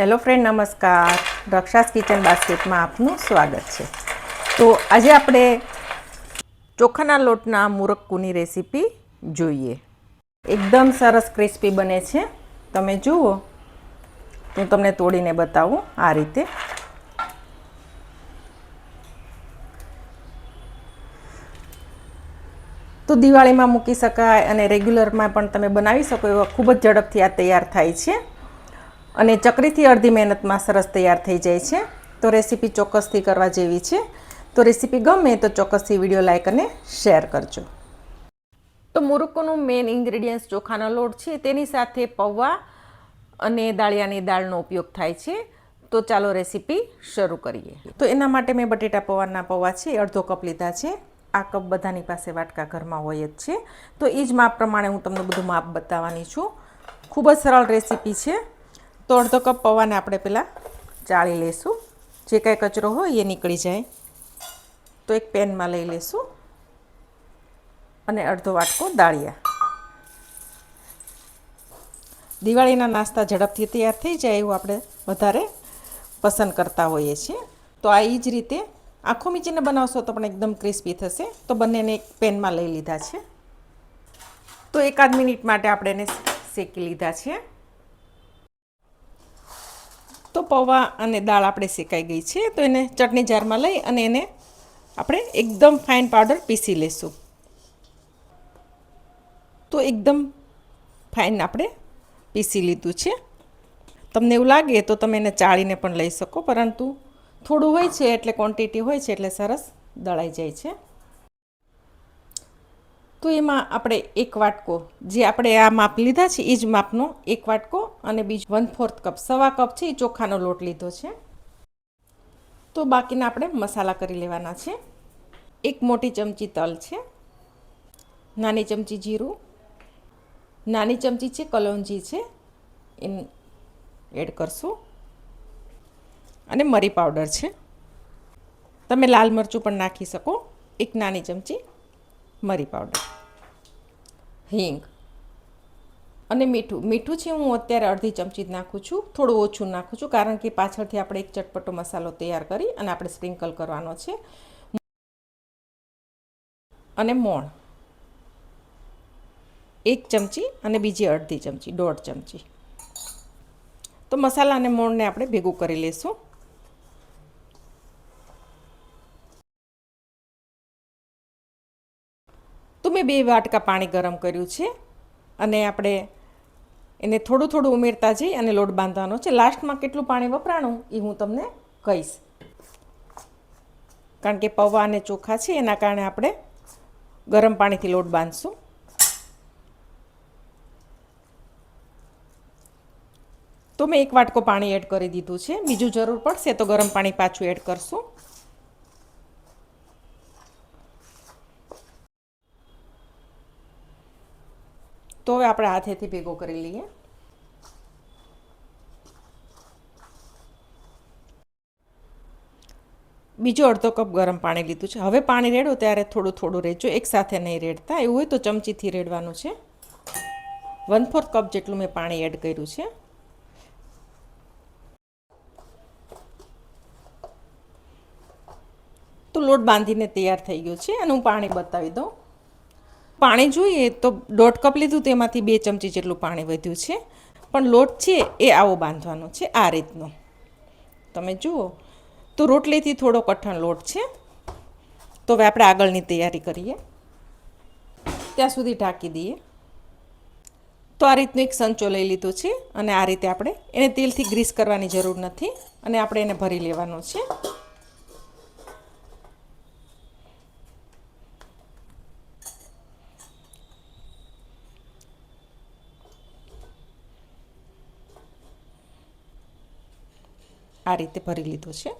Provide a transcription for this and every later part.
Hello friend નમસ્કાર રક્ષાસ kitchen બાસ્કેટમાં આપનું સ્વાગત છે. તો આજે આપણે ચોખાના લોટના મુરક્કુની રેસીપી જોઈએ. એકદમ સરસ ક્રિસ્પી બને છે. તમે જુઓ. હું તમને તોડીને બતાવું આ રીતે. તો દિવાળીમાં મૂકી શકાય અને રેગ્યુલરમાં પણ તમે બનાવી શકો એવા ખૂબ જ ઝડપથી આ તૈયાર થાય છે. અને ચકરીથી અડધી મહેનતમાં સરસ તૈયાર થઈ જાય છે. તો રેસીપી ચોક્કસથી કરવા જેવી છે. તો રેસીપી ગમે તો ચોક્કસથી વીડિયો લાઇક અને શેર કરજો. તો મુરુક્કોનું મેઇન ઇન્ગ્રેડિયન્ટ્સ ચોખાનો લોટ છે. તેની સાથે પૌવા અને દાળિયાની દાળનો ઉપયોગ થાય છે. તો ચાલો રેસીપી શરૂ કરીએ. તો એના માટે મેં બટેટા પૌવાના પૌવા છે, અડધો કપ લીધા છે. આ કપ બધાની પાસે વાટકા ઘરમાં હોય જ છે. તો એ જ માપ પ્રમાણે હું તમને બધું માપ બતાવવાની છું. ખૂબ જ સરળ રેસીપી છે. તો અડધો કપ પૌવાને આપણે પહેલાં ચાળી લઈશું જે કાંઈ કચરો હોય એ નીકળી જાય. તો એક પેનમાં લઈ લઈશું અને અડધો વાટકો દાળિયા. દિવાળીના નાસ્તા ઝડપથી તૈયાર થઈ જાય એવું આપણે વધારે પસંદ કરતા હોઈએ છીએ. તો આ એ જ રીતે આખો મીચીને બનાવશો તો પણ એકદમ ક્રિસ્પી થશે. તો બંનેને એક પેનમાં લઈ લીધા છે. તો એકાદ મિનિટ માટે આપણે એને શેકી લીધા છે. તો પૌવા અને દાળ આપણે શેકાઈ ગઈ છે, તો એને ચટણી જારમાં લઈ અને એને આપણે એકદમ ફાઇન પાવડર પીસી લઈશું તો એકદમ ફાઇન આપણે પીસી લીધું છે. તમને એવું લાગે તો તમે એને ચાળીને પણ લઈ શકો, પરંતુ થોડું હોય છે એટલે ક્વોન્ટિટી હોય છે એટલે સરસ દળાઈ જાય છે. તો એમાં આપણે એક વાટકો, જે આપણે આ માપ લીધા છે, એ જ માપનો એક વાટકો અને બીજો વન ફોર્થ કપ, સવા કપ છે, એ ચોખાનો લોટ લીધો છે. તો બાકીના આપણે મસાલા કરી લેવાના છે. એક મોટી ચમચી તલ છે, નાની ચમચી જીરું, નાની ચમચી છે, કલોંજી છે એ એડ કરશું. અને મરી પાવડર છે. તમે લાલ મરચું પણ નાખી શકો, એક નાની ચમચી. મરી પાવડર. હિંગ. અને મીઠું. મીઠું છે હું અત્યારે અડધી ચમચી જ નાખું છું. થોડું ઓછું નાખું છું કારણ કે પાછળથી આપણે એક ચટપટો મસાલો તૈયાર કરી અને આપણે સ્પ્રિંકલ કરવાનો છે. અને મોણ. એક ચમચી અને બીજી અડધી ચમચી, દોઢ ચમચી. તો મસાલા અને મોણને આપણે ભેગું કરી લઈશું તો મેં બે વાટકા પાણી ગરમ કર્યું છે અને આપણે એને થોડું થોડું ઉમેરતા જઈ અને લોટ બાંધવાનો છે. લાસ્ટમાં કેટલું પાણી વપરાણું એ હું તમને કહીશ. કારણ કે પૌવા અને ચોખા છે, એના કારણે આપણે ગરમ પાણીથી લોટ બાંધશું. તો મેં એક વાટકો પાણી એડ કરી દીધું છે. બીજું જરૂર પડશે તો ગરમ પાણી પાછું એડ કરશું. તો હવે આપણે હાથેથી ભેગો કરી લઈએ. બીજો અડધો કપ ગરમ પાણી લીધું છે. હવે પાણી રેડો ત્યારે થોડું થોડું રેડજો એકસાથે નહીં રેડતા. એવું હોય તો ચમચીથી રેડવાનું છે. વન ફોર્થ કપ જેટલું મેં પાણી એડ કર્યું છે. તો લોટ બાંધીને તૈયાર થઈ ગયો છે અને હું પાણી બતાવી દઉં. પાણી જોઈએ તો દોઢ કપ લીધું તેમાંથી બે ચમચી જેટલું પાણી વધ્યું છે. પણ લોટ છે એ આવો બાંધવાનો છે આ રીતનો. તમે જુઓ, તો રોટલીથી થોડો કઠણ લોટ છે. તો હવે આપણે આગળની તૈયારી કરીએ. ત્યાં સુધી ઢાંકી દઈએ. તો આ રીતનો એક સંચો લઈ લીધો છે અને આ રીતે આપણે એને તેલથી ગ્રીસ કરવાની જરૂર નથી અને આપણે એને ભરી લેવાનો છે. આ રીતે ભરી લીધો છે.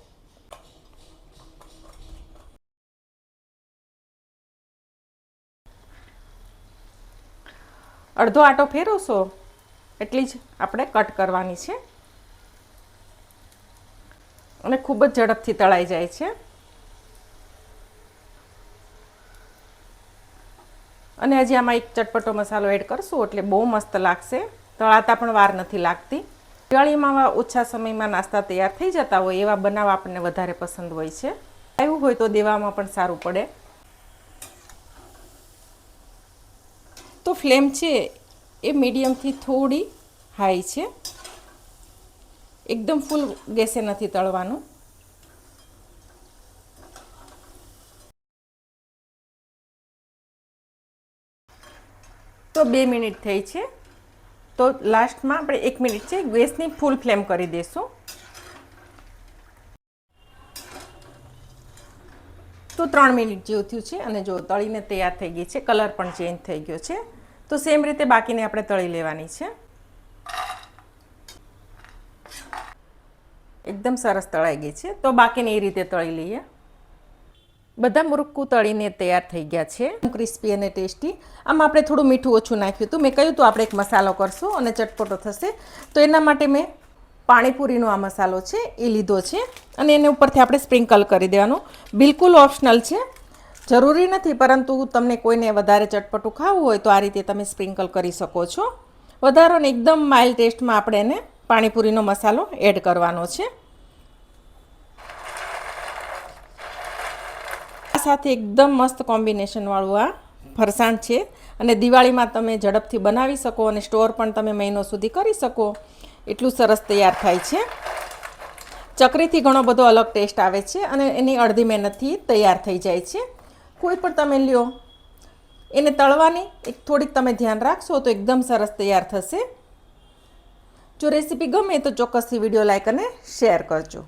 અડધો આટો ફેરવશો, એટલી જ આપણે કટ કરવાની છે. અને ખૂબ જ ઝડપથી તળાઈ જાય છે. અને હજી આમાં એક ચટપટો મસાલો એડ કરશું, એટલે બહુ મસ્ત લાગશે. તળાતા પણ વાર નથી લાગતી. દિવાળીમાં ઓછા સમયમાં નાસ્તા તૈયાર થઈ જતા હોય એવા બનાવ આપણને વધારે પસંદ હોય છે. આવ્યું હોય તો દેવામાં પણ સારું પડે. તો ફ્લેમ છે એ મીડિયમથી થોડી હાઈ છે. એકદમ ફૂલ ગેસે નથી તળવાનું. તો બે મિનિટ થઈ છે. તો લાસ્ટમાં આપણે એક મિનિટ છે, ગેસની ફૂલ ફ્લેમ કરી દઈશું. તો ત્રણ મિનિટ જેવું થયું છે અને જો તળીને તૈયાર થઈ ગઈ છે, કલર પણ ચેન્જ થઈ ગયો છે. તો સેમ રીતે બાકીને આપણે તળી લેવાની છે. એકદમ સરસ તળાઈ ગઈ છે. તો બાકીને એ રીતે તળી લઈએ. બધા મુરુક્કુ તળીને તૈયાર થઈ ગયા છે. ક્રિસ્પી અને ટેસ્ટી. આમ આપણે થોડું મીઠું ઓછું નાખ્યું હતું. મેં કહ્યું હતું આપણે એક મસાલો કરશું અને ચટપટો થશે. તો એના માટે મેં પાણીપુરીનો આ મસાલો છે, એ લીધો છે. અને એને ઉપરથી આપણે સ્પ્રિંકલ કરી દેવાનું. બિલકુલ ઓપ્શનલ છે. જરૂરી નથી, પરંતુ તમને કોઈને વધારે ચટપટું ખાવું હોય તો આ રીતે તમે સ્પ્રિંકલ કરી શકો છો. વધારાને એકદમ માઇલ્ડ ટેસ્ટમાં આપણે એને પાણીપુરીનો મસાલો એડ કરવાનો છે. સાથે એકદમ મસ્ત કોમ્બિનેશનવાળું આ ફરસાણ છે. અને દિવાળીમાં તમે ઝડપથી બનાવી શકો અને સ્ટોર પણ તમે મહિનો સુધી કરી શકો. એટલું સરસ તૈયાર થાય છે. ચકરીથી ઘણો બધો અલગ ટેસ્ટ આવે છે અને એની અડધી મહેનતથી તૈયાર થઈ જાય છે. કોઈ પણ તમે લ્યો, એને તળવાની એક થોડીક તમે ધ્યાન રાખશો તો એકદમ સરસ તૈયાર થશે. જો રેસીપી ગમે તો ચોક્કસથી વીડિયો લાઇક અને શેર કરજો.